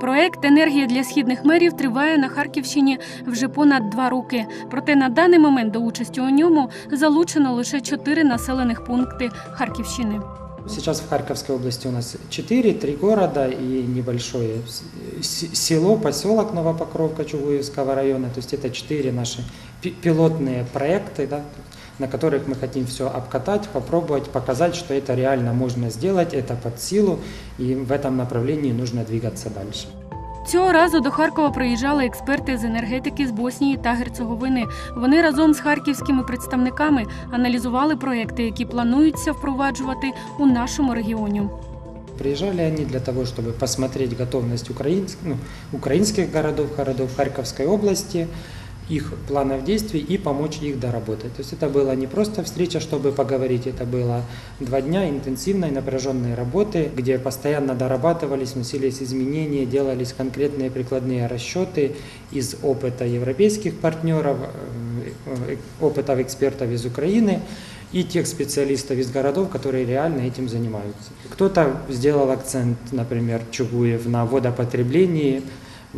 Проект Енергія для східних мерів триває на Харківщині вже понад два роки. Проте на даний момент до участі у ньому залучено лише чотири населених пункти Харківщини. Сейчас в Харьковской области у нас 4, три города и небольшое село, поселок Новопокровка Чугуевского района. То есть это четыре наши пи- пилотные проекты, да, на которых мы хотим все обкатать, попробовать, показать, что это реально можно сделать, это под силу, и в этом направлении нужно двигаться дальше. Цього разу до Харкова приїжджали експерти з енергетики з Боснії та Герцеговини. Вони разом з харківськими представниками аналізували проекти, які плануються впроваджувати у нашому регіоні. Приезжали они для того, чтобы посмотреть готовность украинских, ну, украинских городов, городов Харьковской области, их планов действий и помочь их доработать. То есть это была не просто встреча, чтобы поговорить, это было два дня интенсивной напряженной работы, где постоянно дорабатывались, вносились изменения, делались конкретные прикладные расчеты из опыта европейских партнеров, э, э, опытов экспертов из Украины и тех специалистов из городов, которые реально этим занимаются. Кто-то сделал акцент, например, Чугуев на водопотреблении.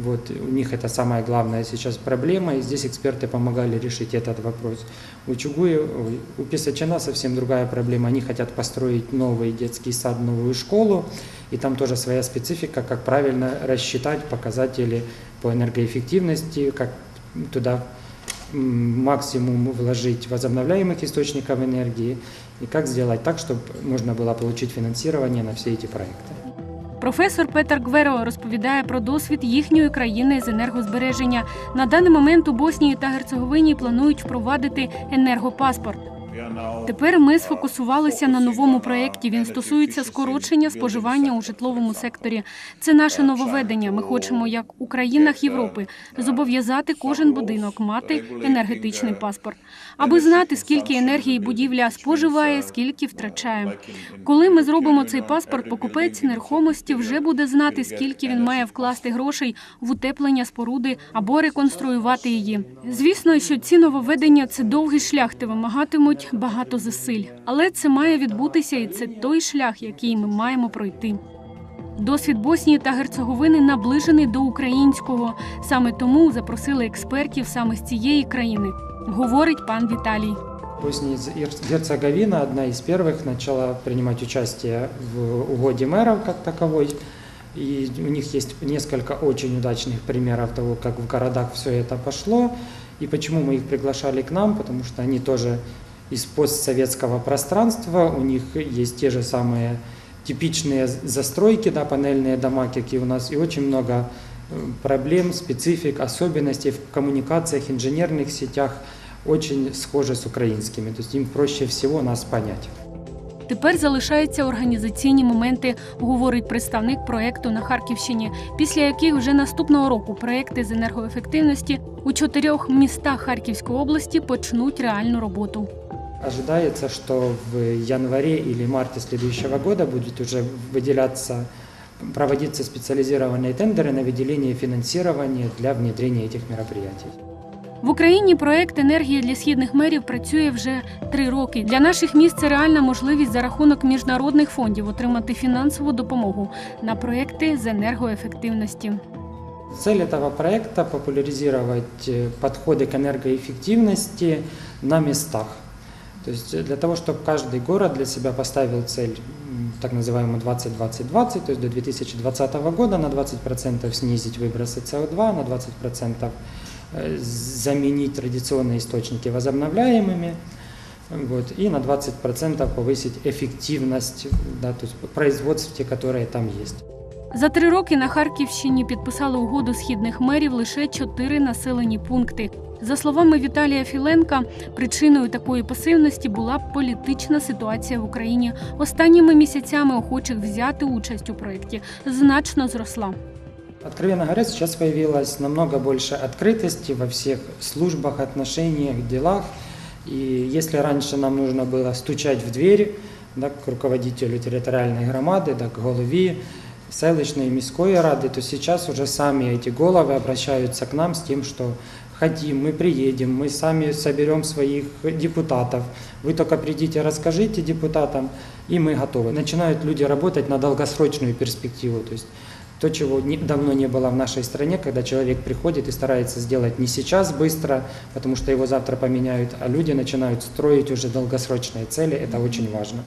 Вот, у них это самая главная сейчас проблема, и здесь эксперты помогали решить этот вопрос. У Чугуев, ой, у Писачина совсем другая проблема. Они хотят построить новый детский сад, новую школу, и там тоже своя специфика, как правильно рассчитать показатели по энергоэффективности, как туда максимум вложить возобновляемых источников энергии и как сделать так, чтобы можно было получить финансирование на все эти проекты. Професор Петер Гверо розповідає про досвід їхньої країни з енергозбереження. На даний момент у Боснії та Герцеговині планують впровадити енергопаспорт. Тепер ми сфокусувалися на новому проєкті. Він стосується скорочення споживання у житловому секторі. Це наше нововведення. Ми хочемо, як у країнах Європи, зобов'язати кожен будинок мати енергетичний паспорт, аби знати, скільки енергії будівля споживає, скільки втрачає. Коли ми зробимо цей паспорт, покупець нерухомості вже буде знати, скільки він має вкласти грошей в утеплення споруди або реконструювати її. Звісно, що ці нововведення це довгий шлях, та вимагатимуть багато зусиль, але це має відбутися, і це той шлях, який ми маємо пройти. Досвід Боснії та Герцеговини наближений до українського. Саме тому запросили експертів саме з цієї країни, говорить пан Віталій. Босния и Герцеговина одна из первых начала принимать участие в угоде мэров как таковой. И у них есть несколько очень удачных примеров того, как в городах все это пошло. И почему мы их приглашали к нам, потому что они тоже из постсоветского пространства, у них есть те же самые типичные застройки, да, панельные дома, как и у нас, и очень много э, проблем, специфик, особенностей в коммуникациях, инженерных сетях, очень схожи с украинскими. То есть им проще всего нас понять. Тепер залишаються організаційні моменти, говорить представник проекту на Харківщині, після яких вже наступного року проекти з енергоефективності у чотирьох містах Харківської області почнуть реальну роботу. Ожидается, что в январе или марте следующего года будет уже выделяться, проводиться специализированные тендеры на выделение финансирования для внедрения этих мероприятий. В Україні проект енергія для східних мерів працює вже три роки. Для наших міст це реальна можливість за рахунок міжнародних фондів отримати фінансову допомогу на проекти з енергоефективності. Цель этого проекта – популяризировать э, подходы к энергоэффективности на местах. То есть э, для того, чтобы каждый город для себя поставил цель так называемую 20-20-20, то есть до 2020 года на 20% снизить выбросы СО2, на 20% э, заменить традиционные источники возобновляемыми, вот, и на 20% повысить эффективность да, то есть производств, те, которые там есть. За три роки на Харківщині підписали угоду східних мерів лише чотири населені пункти. За словами Віталія Філенка, причиною такої пасивності була політична ситуація в Україні. Останніми місяцями охочих взяти участь у проєкті значно зросла. Откровенно говоря, сейчас появилось намного больше открытости во всех службах, отношениях, делах. И если раньше нам нужно было стучать в дверь да, к руководителю территориальной громады, да, к голове селищной и міської рады, то сейчас уже сами эти головы обращаются к нам с тем, что хотим, мы приедем, мы сами соберем своих депутатов. Вы только придите, расскажите депутатам, и мы готовы. Начинают люди работать на долгосрочную перспективу. То есть То, чего не- давно не было в нашей стране, когда человек приходит и старается сделать не сейчас быстро, потому что его завтра поменяют, а люди начинают строить уже долгосрочные цели, это очень важно.